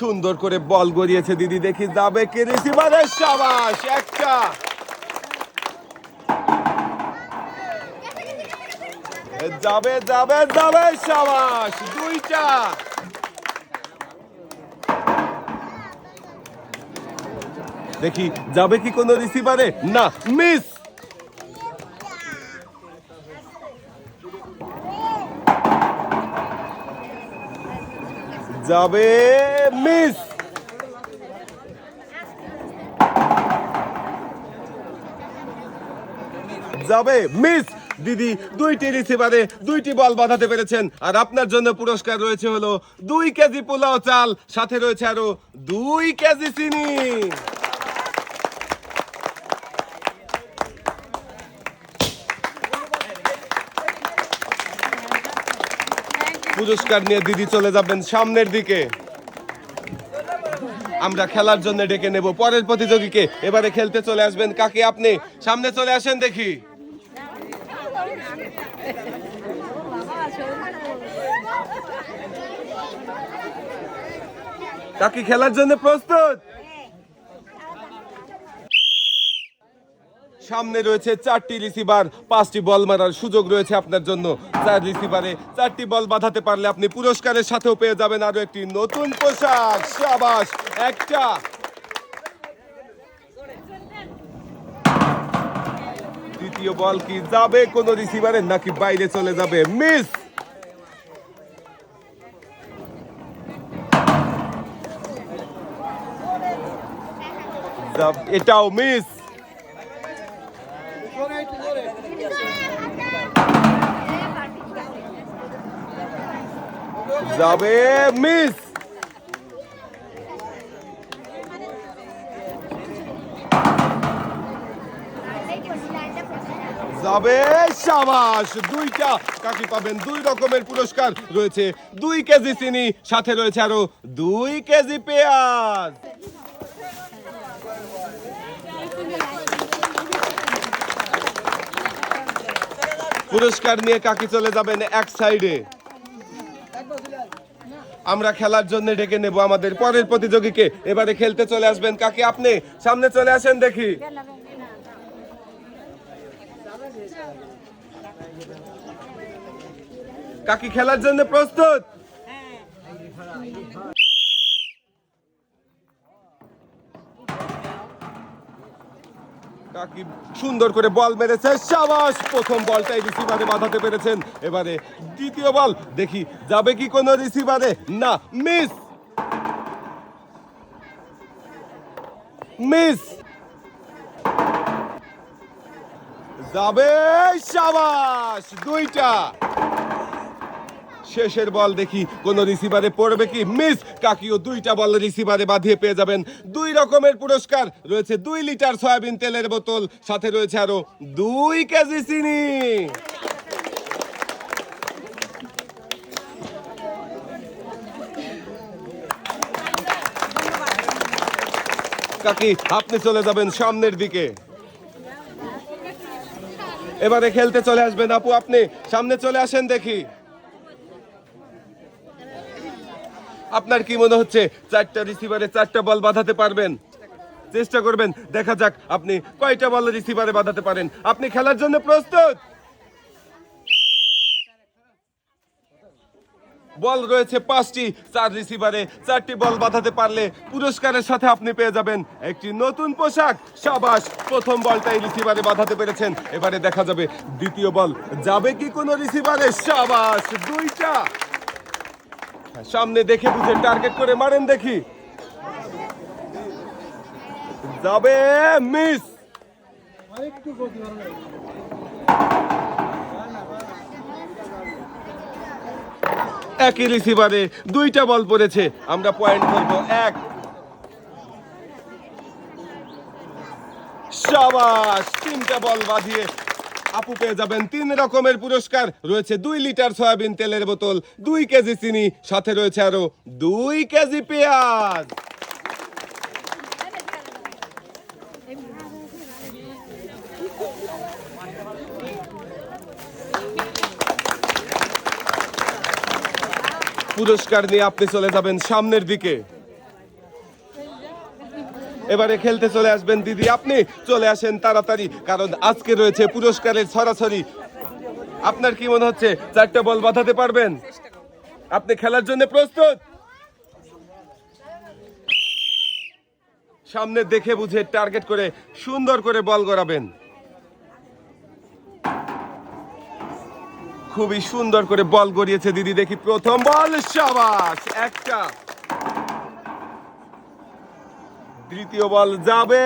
সুন্দর করে বল গড়িয়েছে, দিদি দেখি যাবে কে রিসিভারের সাবাস, একটা। যাবে যাবে যাবে, সাবাস, দুইটা। দেখি, যাবে কি কোনো রিসিভারে না মিস যাবে। মিস। যাবে, মিস। দিদি, দুইটি রিসিভারে দুইটি বল বাঁধাতে পেরেছেন। আর আপনার জন্য পুরস্কার রয়েছে হলো দুই কেজি পোলাও চাল, সাথে রয়েছে আরও দুই কেজি চিনি। পুরস্কার নিয়ে দিদি চলে যাবেন সামনের দিকে। আমরা খেলার জন্য ডেকে নেব। পরের প্রতিযোগীকে এবারে খেলতে চলে আসবেন। কাকে আপনি? সামনে চলে আসেন দেখি। কাকি খেলার জন্য প্রস্তুত? সামনে রয়েছে চারটি রিসিভার পাঁচটি বল মারার সুযোগ রয়েছে আপনার জন্য। চার রিসিভারে চারটি বল বাঁধাতে পারলে আপনি পুরস্কারের সাথেও পেয়ে যাবেন আরও একটি নতুন পোশাক। সাবাস, একটা। দ্বিতীয় বল কি যাবে কোন রিসিভারে নাকি বাইরে চলে যাবে? মিস এটাও মিস যাবে মিস। যাবে সাবাস। দুইটা, কাকি পাবেন দুই রকমের পুরস্কার রয়েছে। দুই কেজি চিনি, সাথে রয়েছে আরও দুই কেজি পেঁয়াজ। পুরস্কার নিয়ে কাকি চলে যাবেন এক সাইডে। আমরা খেলার জন্য ডেকে নেব আমাদের পরের প্রতিযোগীকে। এবারে খেলতে চলে আসবেন কাকি? আপনি। সামনে চলে আসেন দেখি। কাকি খেলার জন্য প্রস্তুত? কাকি সুন্দর করে বল মেরেছে সাবাস। প্রথম বলটাই রিসিভারে বাঁধাতে পেরেছেন। এবারে দ্বিতীয় বল, দেখি যাবে কি কোনো রিসিভারে না মিস মিস যাবে সাবাস, দুইটা। শেষের বল দেখি। কোন রিসিভারে পড়বে কি? মিস কাকিও দুইটা বল রিসিভারে বাঁধিয়ে পেয়ে যাবেন। দুই রকমের পুরস্কার। রয়েছে দুই লিটার সয়াবিন তেলের বোতল। সাথে রয়েছে আরও দুই কেজি চিনি। কাকি, আপনি চলে যাবেন সামনের দিকে। এবারে খেলতে চলে আসবেন। আপু, আপনি সামনে চলে আসেন দেখি। আপনার কি মনে হচ্ছে চারটা রিসিভারে চারটা বল বাঁধাতে পারবেন? চেষ্টা করবেন, দেখা যাক আপনি কয়টা বল রিসিভারে বাঁধাতে পারেন। আপনি খেলার জন্য প্রস্তুত? বল রয়েছে পাঁচটি, চার রিসিভারে চারটি বল বাঁধাতে পারলে পুরস্কারের সাথে আপনি পেয়ে যাবেন একটি নতুন পোশাক। সাবাস, প্রথম বলটাই রিসিভারে বাঁধাতে পেরেছেন। এবারে দেখা যাবে দ্বিতীয় বল যাবে কি কোনো রিসিভারে সাবাস, দুইটা। সামনে দেখে বুঝে টার্গেট করে মারেন দেখি। যাবে মিস। একই রিসিভারে দুইটা বল পড়েছে। আমরা পয়েন্ট ধরবো এক। সাবাস, তিনটা বল বাঁধিয়ে আপু পেয়ে যাবেন তিন রকমের পুরস্কার। রয়েছে দুই লিটার সয়াবিন তেলের বোতল, দুই কেজি চিনি, সাথে রয়েছে আরও দুই কেজি পেঁয়াজ। পুরস্কার নিয়ে আপনি চলে যাবেন সামনের দিকে। এবারে খেলতে চলে আসবেন দিদি। আপনি চলে আসেন তাড়াতাড়ি, কারণ আজকে রয়েছে পুরস্কারের সরাসরি। আপনার কি মনে হচ্ছে, চারটা বল বাঁধাতে পারবেন? আপনি খেলার জন্য প্রস্তুত? সামনে দেখে বুঝে টার্গেট করে সুন্দর করে বল গড়াবেন। খুবই সুন্দর করে বল গড়িয়েছে দিদি, দেখি প্রথম বল, সাবাস, একটা। দ্বিতীয় বল যাবে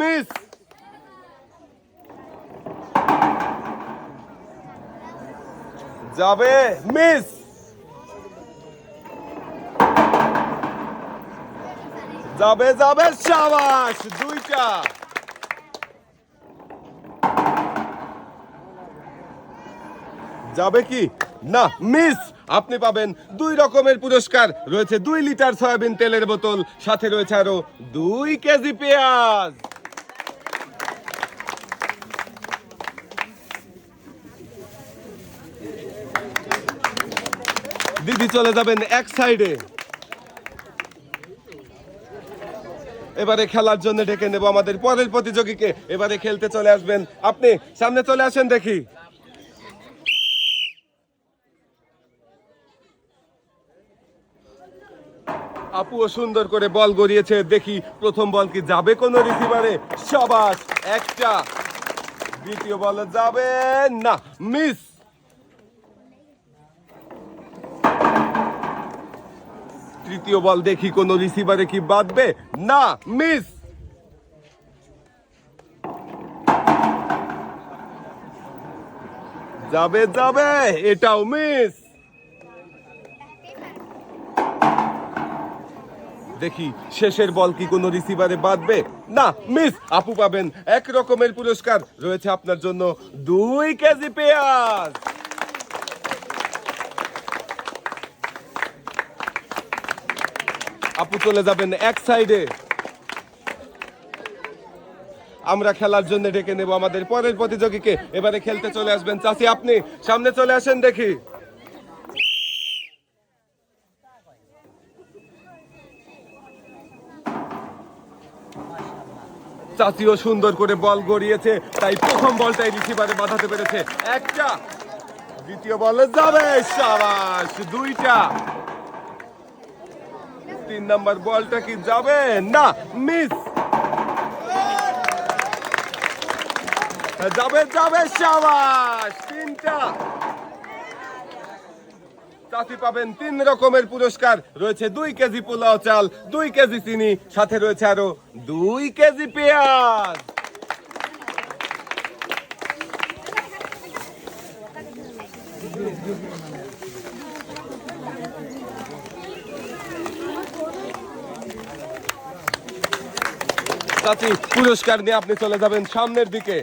মিস। যাবে মিস। যাবে যাবে সাবাস দুইটা। যাবে কি? না মিস আপনি পাবেন দুই রকমের পুরস্কার। রয়েছে দুই লিটার সয়াবিন তেলের বোতল, সাথে রয়েছে আরও দুই কেজি পেঁয়াজ। দিদি চলে যাবেন এক সাইডে। এবারে খেলার জন্য ডেকে নেব আমাদের পরের প্রতিযোগীকে। এবারে খেলতে চলে আসবেন আপনি, সামনে চলে আসেন দেখি। আপুও সুন্দর করে বল গড়িয়েছে। দেখি প্রথম বল কি যাবে কোন রিসিভারে? সাবাস, একটা। দ্বিতীয় বল যাবে না, মিস। তৃতীয় বল দেখি কোন রিসিভারে কি বাঁধবে? না, মিস। যাবে যাবে, এটাও মিস। দেখি শেষের বল কি কোনো রিসিভারে বাঁধবে? না মিস আপু পাবেন এক রকমের পুরস্কার। রয়েছে আপনার জন্য দুই কেজি পেঁয়াজ। আপু চলে যাবেন এক সাইডে আমরা খেলার জন্য ডেকে নেব আমাদের পরের প্রতিযোগীকে। এবারে খেলতে চলে আসবেন চাচি, আপনি সামনে চলে আসেন দেখি। চাচিও সুন্দর করে বল গড়িয়েছে, তাই প্রথম বলটাই রিসিভারে বাঁধাতে পেরেছে। একটা, দ্বিতীয় বলে যাবে, সাবাস, দুইটা। তিন নাম্বার বলটা কি যাবে? না মিস যাবে যাবে, সাবাস, তিনটা। চাষি পাবেন তিন রকমের পুরস্কার। রয়েছে দুই কেজি পোলাও চাল, দুই কেজি চিনি, সাথে রয়েছে আরও দুই কেজি পেঁয়াজ। চাচি পুরস্কার নিয়ে আপনি চলে যাবেন সামনের দিকে।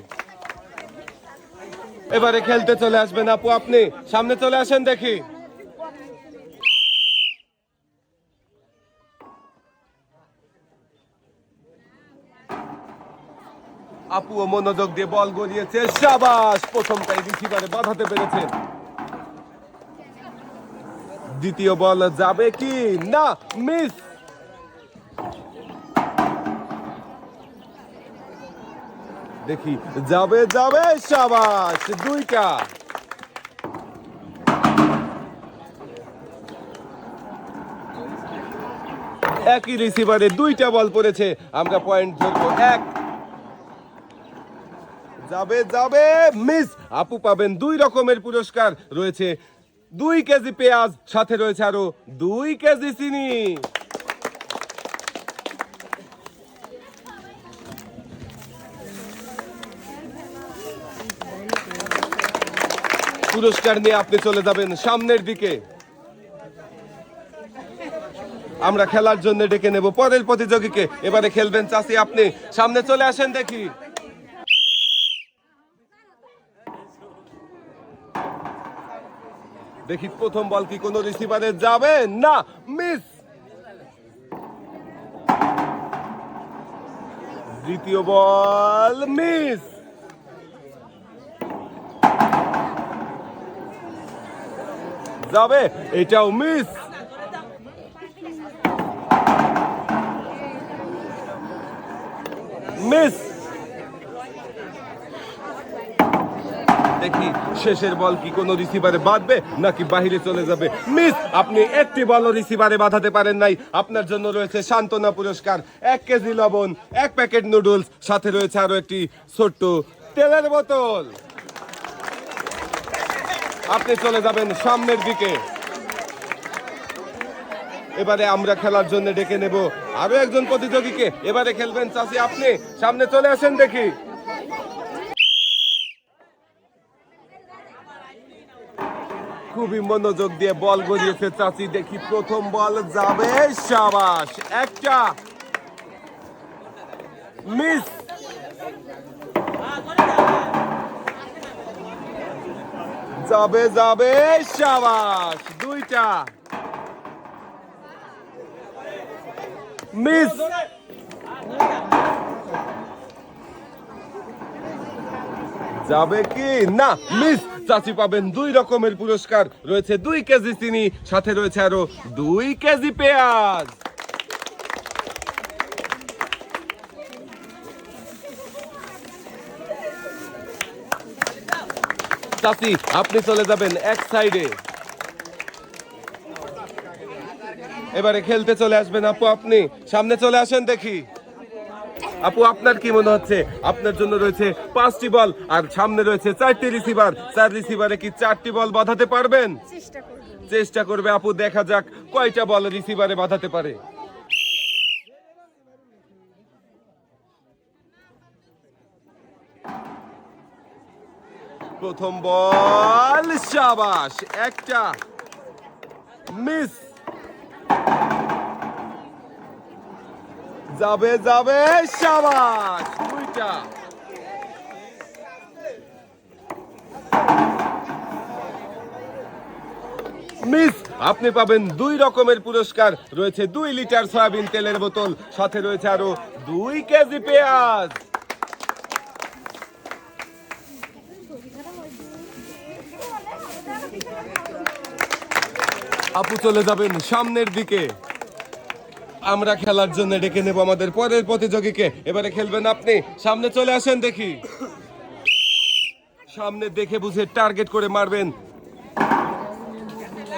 এবারে খেলতে চলে আসবেন আপু, আপনি সামনে চলে আসেন দেখি। আপুও মনোযোগ দিয়ে বল গড়িয়েছে সাবাস প্রথমটাই রিসিভারে বাধাতে পেরেছে। দ্বিতীয় বল যাবে কি? না, মিস। দেখি, যাবে যাবে সাবাস দুইটা। একই রিসিভারে দুইটা বল পড়েছে। আমরা পয়েন্ট ধরবো এক যাবে যাবে। মিস, আপু পাবেন দুই রকমের পুরস্কার। রয়েছে দুই কেজি পেঁয়াজ, সাথে রয়েছে আরও দুই কেজি চিনি। পুরস্কার নিয়ে আপনি চলে যাবেন সামনের দিকে। আমরা খেলার জন্য ডেকে নেব পরের প্রতিযোগীকে। এবারে খেলবেন চাষি আপনি সামনে চলে আসেন দেখি। দেখি প্রথম বল কি কোনো রিসিভারে যাবে? না, মিস! দ্বিতীয় বল, মিস! যাবে, এটাও মিস! শেষের বল কি কোনো রিসিভারে বাঁধবে নাকি বাহিরে চলে যাবে? মিস আপনি একটি বলও রিসিভারে বাঁধাতে পারেন নাই। আপনার জন্য রয়েছে সান্ত্বনা পুরস্কার, এক কেজি লবণ, এক প্যাকেট নুডলস, সাথে রয়েছে আরও একটি ছোট্ট তেলের বোতল। আপনি চলে যাবেন সামনের দিকে। এবারে আমরা খেলার জন্য ডেকে নেব আরও একজন প্রতিযোগীকে। এবারে খেলবেন চাষি আপনি সামনে চলে আসেন দেখি। খুবই মনোযোগ দিয়ে বল গড়িয়েছে চাচি। দেখি প্রথম বল যাবে সাবাস। একটা। মিস। যাবে যাবে সাবাস। দুইটা। মিস। যাবে কি? না, মিস। চাচি পাবেন দুই রকমের পুরস্কার। রয়েছে দুই কেজি চিনি, সাথে রয়েছে আরও দুই কেজি পেঁয়াজ। চাচি আপনি চলে যাবেন এক সাইডে। এবারে খেলতে চলে আসবেন আপু, আপনি। সামনে চলে আসেন দেখি। আপু আপনার কি মনে হচ্ছে? আপনার জন্য রয়েছে পাঁচটি বল আর সামনে রয়েছে চারটি রিসিভার চার রিসিভারে কি চারটি বল বাঁধাতে পারবেন? চেষ্টা করবে। আপু দেখা যাক কয়টা বল রিসিভারে বাঁধাতে পারে। প্রথম বল শাবাশ একটা। মিস। যাবে যাবে শাবাশ দুইটা মিস, আপনি পাবেন দুই রকমের পুরস্কার। রয়েছে দুই লিটার সয়াবিন তেলের বোতল, সাথে রয়েছে আরও দুই কেজি পেঁয়াজ। আপু চলে যাবেন সামনের দিকে। আমরা খেলার জন্য ডেকে নেব আমাদের পরের প্রতিযোগীকে। এবারে খেলবেন আপনি। সামনে চলে আসেন দেখি। সামনে দেখে বুঝে টার্গেট করে মারবেন।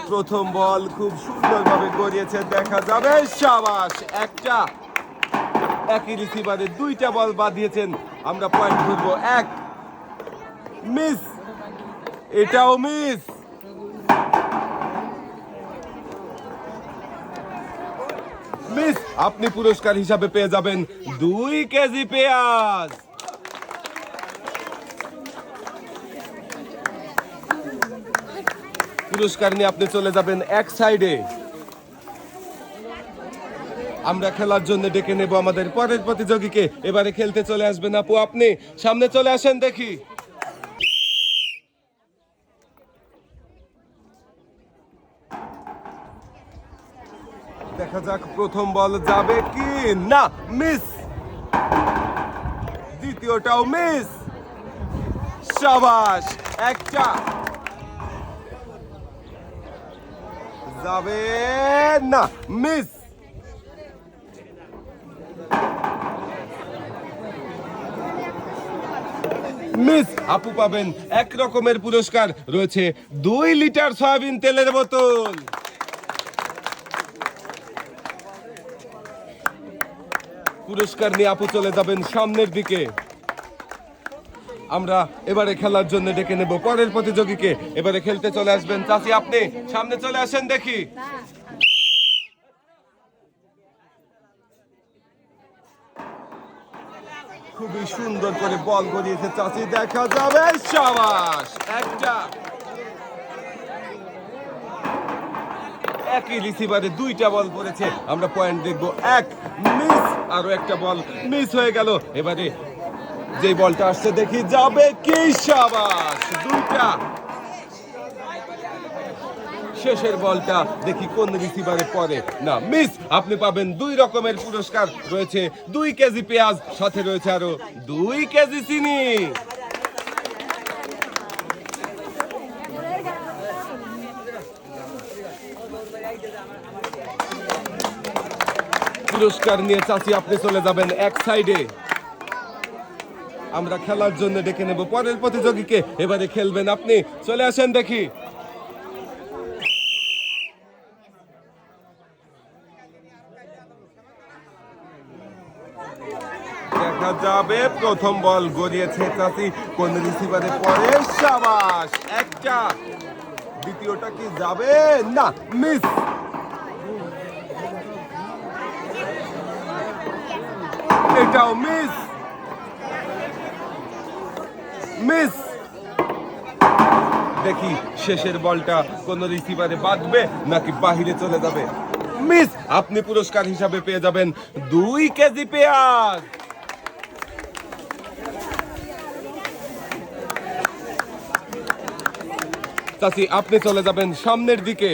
প্রথম বল খুব সুন্দরভাবে গড়িয়েছে, দেখা যাবে। সাবাস, একটা। একই রিসিভারে দুইটা বল বাঁধিয়েছেন আমরা পয়েন্ট ধরবো। এক। মিস। এটাও মিস। মিস, আপনি পুরস্কার হিসাবে পেয়ে যাবেন দুই কেজি পেঁয়াজ। পুরস্কার নিয়ে আপনি চলে যাবেন এক সাইডে। আমরা খেলার জন্য ডেকে নেব আমাদের পরের প্রতিযোগীকে। এবারে খেলতে চলে আসবেন আপু, আপনি সামনে চলে আসেন দেখি। দেখা যাক প্রথম বল যাবে কি না। মিস। দ্বিতীয়টাও মিস। সাবাস, একটা। যাবে না, মিস। মিস, আপু পাবেন এক রকমের পুরস্কার। রয়েছে দুই লিটার সয়াবিন তেলের বোতল। পুরস্কার নিয়ে আপু চলে যাবেন সামনের দিকে। আমরা এবারে খেলার জন্য ডেকে নেব পরের প্রতিযোগীকে। এবারে খেলতে চলে আসবেন চাচি, আপনি সামনে চলে আসেন দেখি। খুবই সুন্দর করে বল গড়িয়েছে চাচি, দেখা যাবে। সাবাস, একটা। একই রিসিভারে দুইটা বল পড়েছে আমরা পয়েন্ট দেখব। এক মিস আরও একটা বল মিস হয়ে গেল। এবারে যে বলটা আসছে, দেখি যাবে কি সাবাস। দুইটা। শেষের বলটা দেখি কোন রিসিভারে পরে না মিস আপনি পাবেন দুই রকমের পুরস্কার। রয়েছে দুই কেজি পেঁয়াজ, সাথে রয়েছে আরও দুই কেজি চিনি। পুরস্কার নিয়ে চাচি, আপনি চলে যাবেন এক সাইডে আমরা খেলার জন্য ডেকে নেব পরের প্রতিযোগীকে। এবারে খেলবেন আপনি। চলে আসেন দেখি। দেখা যাবে, প্রথম বল গড়িয়েছে চাষি কোন রিসিভারে পরে সাবাস! একটা। দ্বিতীয়টা কি যাবে? না মিস এটাও মিস মিস দেখি শেষের বলটা কোন রিসিভারে বাঁধবে নাকি বাহিরে চলে যাবে? মিস আপনি পুরস্কার হিসাবে পেয়ে যাবেন দুই কেজি পেঁয়াজ। চাচি, আপনি চলে যাবেন সামনের দিকে।